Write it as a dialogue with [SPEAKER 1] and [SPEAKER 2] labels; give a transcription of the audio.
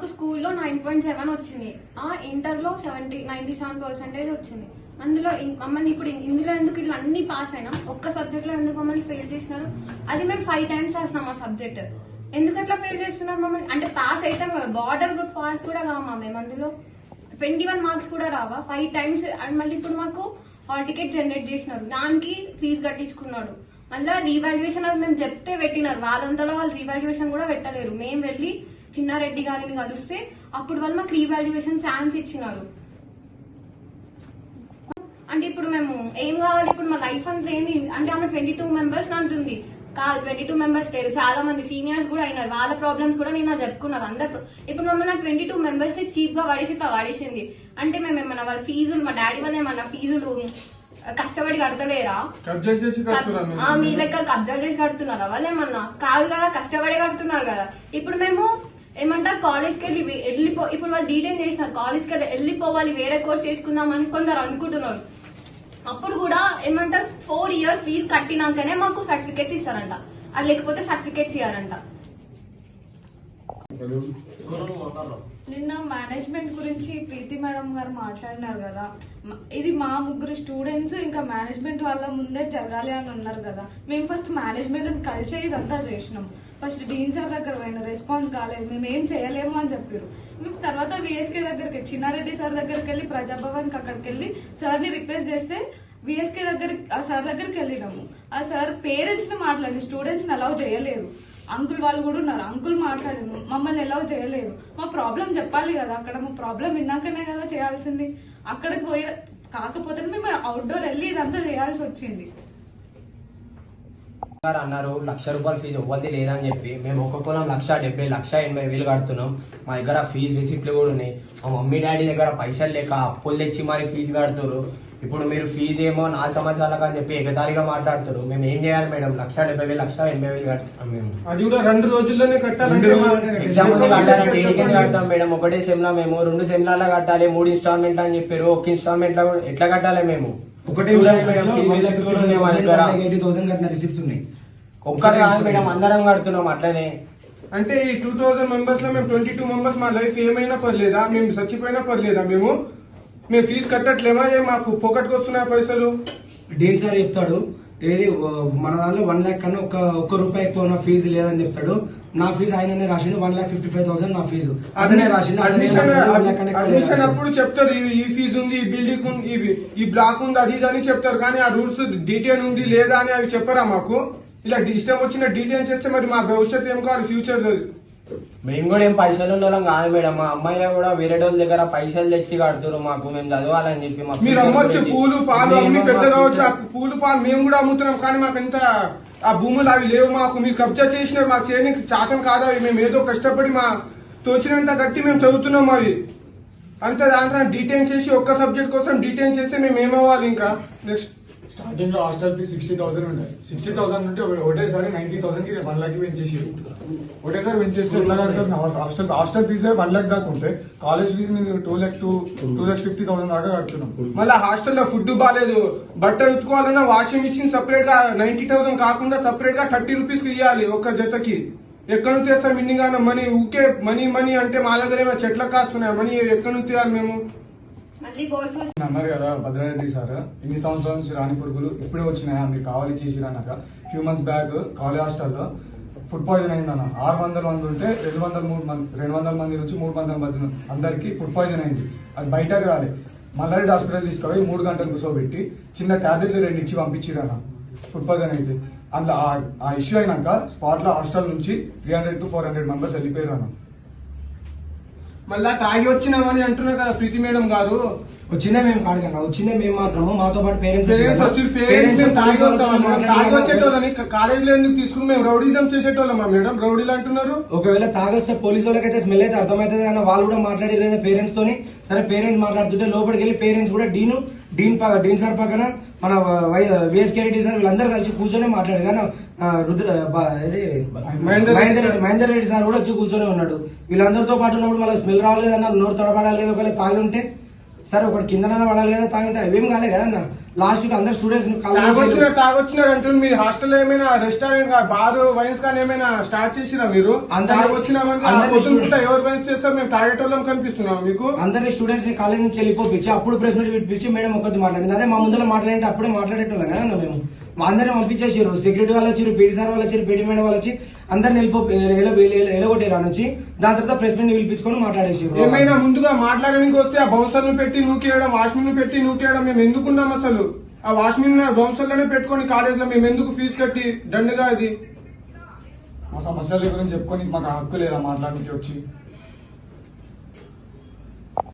[SPEAKER 1] మాకు స్కూల్లో nine point seven వచ్చింది. ఆ ఇంటర్లో సెవెంటీ నైన్టీ సెవెన్ పర్సెంటేజ్ వచ్చింది. అందులో మమ్మల్ని ఇప్పుడు ఇందులో ఎందుకు ఇట్లా అన్ని పాస్ అయినాం? ఒక్క సబ్జెక్ట్లో ఎందుకు మమ్మల్ని ఫెయిల్ చేసినారు? అది మేము ఫైవ్ టైమ్స్ రాసినాం ఆ సబ్జెక్ట్ ఎందుకు అట్లా ఫెయిల్ చేస్తున్నారు మమ్మల్ని? అంటే పాస్ అవుతాం కదా బార్డర్ గ్రూప్ పాస్ కూడా కావా మేము అందులో? ట్వంటీ వన్ మార్క్స్ కూడా రావా? ఫైవ్ టైమ్స్ అండ్ మళ్ళీ ఇప్పుడు మాకు హాల్ టికెట్ జనరేట్ చేసినారు. దానికి ఫీజు కట్టించుకున్నాడు. మళ్ళీ రీవాల్యుయేషన్ అది మేము చెప్తే పెట్టినారు. వాళ్ళంతలో వాళ్ళు రీవాల్యుయేషన్ కూడా పెట్టలేరు. మేము వెళ్ళి చిన్నారెడ్డి గారిని కలిస్తే అప్పుడు వాళ్ళు మాకు రీవాల్యుయేషన్ ఛాన్స్ ఇచ్చినారు. అంటే ఇప్పుడు మేము ఏం కావాలి? ఇప్పుడు మా లైఫ్ అంతా ఏంది? అంటే ఆమె ట్వంటీ టూ మెంబర్స్ అంటుంది. కాదు ట్వంటీ టూ మెంబర్స్ లేరు. చాలా మంది సీనియర్స్ కూడా అయినారు. వాళ్ళ ప్రాబ్లమ్స్ కూడా నేను చెప్పుకున్నారు. అందరు ఇప్పుడు మమ్మల్ని ట్వంటీ టూ మెంబర్స్ని చీప్గా పడేసి ఇట్లా పడేసింది. అంటే మేము ఏమన్నా వాళ్ళ ఫీజులు మా డాడీ వాళ్ళు ఏమన్నా ఫీజులు కష్టపడి కడతలేరా? మీ లెక్క కబ్జా చేసి కడుతున్నారు వాళ్ళు ఏమన్నా? కాదు కదా కష్టపడే కడుతున్నారు కదా. ఇప్పుడు మేము ఏమంటారు? కాలేజ్కి వెళ్ళి వెళ్ళిపో ఇప్పుడు వాళ్ళు డీటెయిన్ చేసినారు కాలేజ్కి వెళ్ళి వెళ్ళిపోవాలి వేరే కోర్స్ చేసుకుందాం అని కొందరు అనుకుంటున్నారు. అప్పుడు కూడా ఏమంటారు? ఫోర్ ఇయర్స్ ఫీజు కట్టినాకనే మాకు సర్టిఫికేట్స్ ఇస్తారంట. అది లేకపోతే సర్టిఫికేట్స్ ఇవ్వాలంట
[SPEAKER 2] నిన్న మేనేజ్మెంట్ గురించి ప్రీతి మేడం గారు మాట్లాడినారు కదా. ఇది మా ముగ్గురు స్టూడెంట్స్ ఇంకా మేనేజ్మెంట్ వాళ్ళ ముందే జరగాలి అని అన్నారు కదా. మేము ఫస్ట్ మేనేజ్మెంట్ కలిసే ఇదంతా చేసినాం. ఫస్ట్ డీన్ సార్ దగ్గర పోయిన రెస్పాన్స్ కాలేదు. మేము ఏం చేయలేము అని చెప్పారు మేము తర్వాత విఎస్కే దగ్గరికి చిన్నారెడ్డి సార్ దగ్గరికి వెళ్ళి ప్రజాభవన్కి అక్కడికి వెళ్ళి సార్ని రిక్వెస్ట్ చేస్తే విఎస్కే దగ్గర ఆ సార్ దగ్గరికి వెళ్ళినాము. ఆ సార్ పేరెంట్స్ని మాట్లాడి స్టూడెంట్స్ని అలౌ చేయలేదు. అంకుల్ వాళ్ళు కూడా ఉన్నారు. అంకుల్ మాట్లాడారు మమ్మల్ని ఎలా చేయలేదు. మా ప్రాబ్లం చెప్పాలి కదా. అక్కడ మా ప్రాబ్లం విన్నాకనే కదా చేయాల్సింది. అక్కడికి పోయి కాకపోతే మేము అవుట్డోర్ వెళ్ళి ఇదంతా చేయాల్సి వచ్చింది.
[SPEAKER 3] గారు అన్నారు లక్ష రూపాయల ఫీజు ఇవ్వద్ది లేదని చెప్పి మేము ఒక్కొక్కరం లక్ష డెబ్బై లక్ష ఎనభై వేలు కడుతున్నాం మా దగ్గర ఫీజు రిసిప్ట్లు కూడా ఉన్నాయి మా మమ్మీ డాడీ దగ్గర పైసలు లేక అప్పులు తెచ్చి మరి ఫీజు కడుతున్నారు ఇప్పుడు మీరు ఫీజు ఏమో నాలుగు సంవత్సరాలకు అని చెప్పి ఎగతాళిగా మాట్లాడుతారు మేము ఏం చేయాలి మేడం లక్ష డెబ్బై వేలు లక్ష ఎనభై వేలు కడుతున్నాం మేము
[SPEAKER 4] అది కూడా రెండు రోజుల్లోనే కట్టాలంటే మా-
[SPEAKER 3] ఎగ్జామ్ కట్టాలంటే కడతాం మేడం ఒకటే సెమ్లా మేము రెండు సెమ్లాల కట్టాలి మూడు ఇన్స్టాల్మెంట్ అని చెప్పారు ఒక ఇన్స్టాల్మెంట్ ఎట్లా కట్టాలి మేము
[SPEAKER 5] ఒకటే
[SPEAKER 3] చూడండి మేడం ఫీజు రిసిప్ట్లు ఉన్నాయి మా దగ్గర
[SPEAKER 5] ఎయిటీ థౌసండ్ కట్టిన రిసిప్ట్స్ ఉన్నాయి
[SPEAKER 3] ఒక్కరు కాదు మేడం అందరం కడుతున్నాం అట్లనే.
[SPEAKER 4] అంటే ఈ టూ థౌసండ్ మెంబర్స్లో మేము ట్వంటీ టూ మెంబర్స్ మా లైఫ్ ఏమైనా పర్లేదా? మేము చచ్చిపోయినా పర్లేదా మేము? మేము ఫీజు కట్టట్లేమా ఏ మాకు పొకట్కి వస్తున్నాయి పైసలు?
[SPEAKER 5] డీన్ సార్ చెప్తాడు ఏది మన దాంట్లో వన్ ల్యాక్ కన్నా ఒక ఒక్క రూపాయి ఎక్కువ నా ఫీజు లేదని చెప్తాడు. నా ఫీజు ఆయననే రాసిండు one lakh fifty five thousand నా ఫీజు అతనే రాసిండు అతనే
[SPEAKER 4] అడ్మిషన్. అప్పుడు చెప్తారు ఈ- ఫీజు ఉంది ఈ బిల్డింగ్ ఉంది ఈ బ్లాక్ ఉంది అది ఇది అని చెప్తారు. కానీ ఆ రూల్స్ డీటెయిల్ ఉంది లేదా అని అవి చెప్పరా మాకు? ఇలా ఇష్టం వచ్చిన డీటెయిల్ చేస్తే మరి మా భవిష్యత్తు ఏం కావాలి? ఫ్యూచర్
[SPEAKER 3] మేము కూడా ఏం పైసలు వాళ్ళం కాదు మేడం. మా అమ్మాయి కూడా వేరే వాళ్ళ దగ్గర పైసలు తెచ్చి కడుతున్నారు మాకు. మేము చదవాలని చెప్పి
[SPEAKER 4] మీరు అమ్మొచ్చు. పూలు పాలు
[SPEAKER 3] మేము
[SPEAKER 4] అమ్మి పెద్ద కావచ్చు. ఆ పూలు పాలు మేము కూడా అమ్ముతున్నాం. కానీ మాకు ఇంత ఆ భూములు అవి లేవు మాకు. మీరు కబ్జా చేసినారు. మాకు చేయడానికి చాతం కాదా? అవి మేము ఏదో కష్టపడి మా తోచినంత గట్టి మేము చదువుతున్నాం అవి. అంతే దాంట్లో డీటెయిన్ చేసి ఒక్క సబ్జెక్ట్ కోసం డీటెయిన్ చేస్తే మేము ఏమవ్వాలి ఇంకా? నెక్స్ట్.
[SPEAKER 6] స్టార్టింగ్లో హాస్టల్ ఫీజ్ సిక్స్టీ థౌసండ్ ఉండే. సిక్స్టీ థౌసండ్ ఉంటే ఒకటేసారి నైన్టీ థౌసండ్కి వన్ లాక్ పెంచేసి ఒకటేసారి పెంచేసి ఎట్లా? హాస్టల్ హాస్టల్ ఫీజే వన్ లాక్ దాకా ఉంటే కాలేజ్ ఫీజు నేను two lakhs two two lakhs fifty thousand దాకా కడుతున్నాం.
[SPEAKER 4] మళ్ళీ హాస్టల్లో ఫుడ్ బాగాలేదు బట్టలు ఉతుకోవాలన్నా వాషింగ్ మిషన్ సపరేట్గా నైన్టీ థౌసండ్ కాకుండా సపరేట్గా థర్టీ రూపీస్కి ఇవ్వాలి ఒక్క జతకి. ఎక్కడ నుంచి తెస్తాం ఇన్నిగానో మనీ ఊకే మనీ మనీ అంటే మా దగ్గర ఏమైనా చెట్ల కాస్తున్నాయి? మనీ ఎక్కడ నుంచి తీయాలి మేము?
[SPEAKER 6] అన్నారు కదా భద్రారెడ్డి సార్ ఇన్ని సంవత్సరాల నుంచి రాని పురుగులు ఇప్పుడే వచ్చినాయా? మీరు కావాలి చేసిరా అన్నాక few months back college hostel food poison అయిందన్న ఆరు వందల మంది ఉంటే రెండు వందల మూడు మంది రెండు వందల మంది నుంచి మూడు వందల మంది అందరికి ఫుడ్ పాయిజన్ అయింది. అది బయటకు రాలే. మల్లారెడ్డి హాస్పిటల్ తీసుకుపోయి మూడు గంటలు కూర్చోబెట్టి చిన్న టాబ్లెట్లు రెండు ఇచ్చి పంపించిరన్న ఫుడ్ పాయిజన్ అయితే అందులో ఆ- ఇష్యూ అయినాక స్పాట్లో హాస్టల్ నుంచి three hundred to four hundred members వెళ్ళిపోయారు అన్న.
[SPEAKER 4] మళ్ళా తాగి వచ్చినామని అంటున్నారు కదా ప్రీతి మేడం గారు.
[SPEAKER 5] వచ్చిందే మేము కాడికన్నా వచ్చిందే మేము మాత్రము మాతో పాటు పేరెంట్స్
[SPEAKER 4] పేరెంట్స్ వచ్చి పేరెంట్స్ మేము తాగి వస్తామా తాగి వచ్చేటోళ్ళని కాలేజీలో ఎందుకు తీసుకుని మేము రౌడీజం చేసేటోళ్ళమా మేడం? రౌడీలు అంటున్నారు.
[SPEAKER 5] ఒకవేళ తాగొస్తే పోలీసు వాళ్ళకైతే స్మెల్ అయితే అర్థమవుతుంది కానీ వాళ్ళు కూడా మాట్లాడారు కదా పేరెంట్స్ తోని. సరే పేరెంట్స్ మాట్లాడుతుంటే లోపలికి వెళ్ళి పేరెంట్స్ కూడా డీన్ డీన్ డీన్ సార్ పక్కన మన విఎస్కే రెడ్డి సార్ వీళ్ళందరూ కలిసి కూర్చొని మాట్లాడారు. కానీ రుద్ర ఇది
[SPEAKER 4] మహేందర్ రెడ్డి
[SPEAKER 5] మహేందర్ రెడ్డి మహేందర్ రెడ్డి సార్ కూడా వచ్చి కూర్చొని ఉన్నాడు. వీళ్ళందరితో పాటు ఉన్నప్పుడు మళ్ళీ స్మెల్ రావాలి కదా నోరు తడబడాలి కదా ఒకవేళ తాగి ఉంటే సరే ఒకటి కిందనైనా పడాలి కదా తాగి ఉంటే అవేం కాలే కదా అన్న. లాస్ట్కి అందరు స్టూడెంట్స్
[SPEAKER 4] తాగొచ్చినారు తాగొచ్చినారు అంటుంది మీ హాస్టల్లో ఏమైనా రెస్టారెంట్ బార్ వైన్స్ కానీ ఏమైనా స్టార్ట్ చేసిరా మీరు? ఎవరు వైన్స్ చేస్తారు మేము తాగేటోళ్ళం కనిపిస్తున్నాం మీకు.
[SPEAKER 5] అందరినీ స్టూడెంట్స్ని కాలేజ్ నుంచి వెళ్ళిపోపించి అప్పుడు ప్రెస్ మీట్ పిలిచి మేడం ఒక్కటి మాట్లాడింది. అదే మా ముందర మాట్లాడితే అప్పుడే మాట్లాడేటోళ్ళం కదా మేము. మా అందరిని పంపించేసారు సెక్యూరిటీ వాళ్ళు వచ్చారు పీడి సార్ వాళ్ళు వచ్చారు పీడి మేడం వాళ్ళు వచ్చి అందరిని వెళ్ళిపో ఎలగొట్టారు ఆ నుంచి దాని తర్వాత ప్రెస్ మీట్ పిలిపించుకొని మాట్లాడేసారు
[SPEAKER 4] ఏమైనా ముందుగా మాట్లాడడానికి వస్తే ఆ బౌన్సర్లు పెట్టి నూకేయడం వాష్మెన్ పెట్టి నూకేయడం మేము ఎందుకున్నాం అసలు? ఆ వాష్మెన్ బౌన్సర్లనే పెట్టుకొని కాలేజ్లో మేము ఎందుకు ఫీజు కట్టి దండగా ఇది?
[SPEAKER 6] మా సమస్యల గురించి చెప్పుకొని మాకు హక్కు లేదా మాట్లాడడానికి వచ్చి?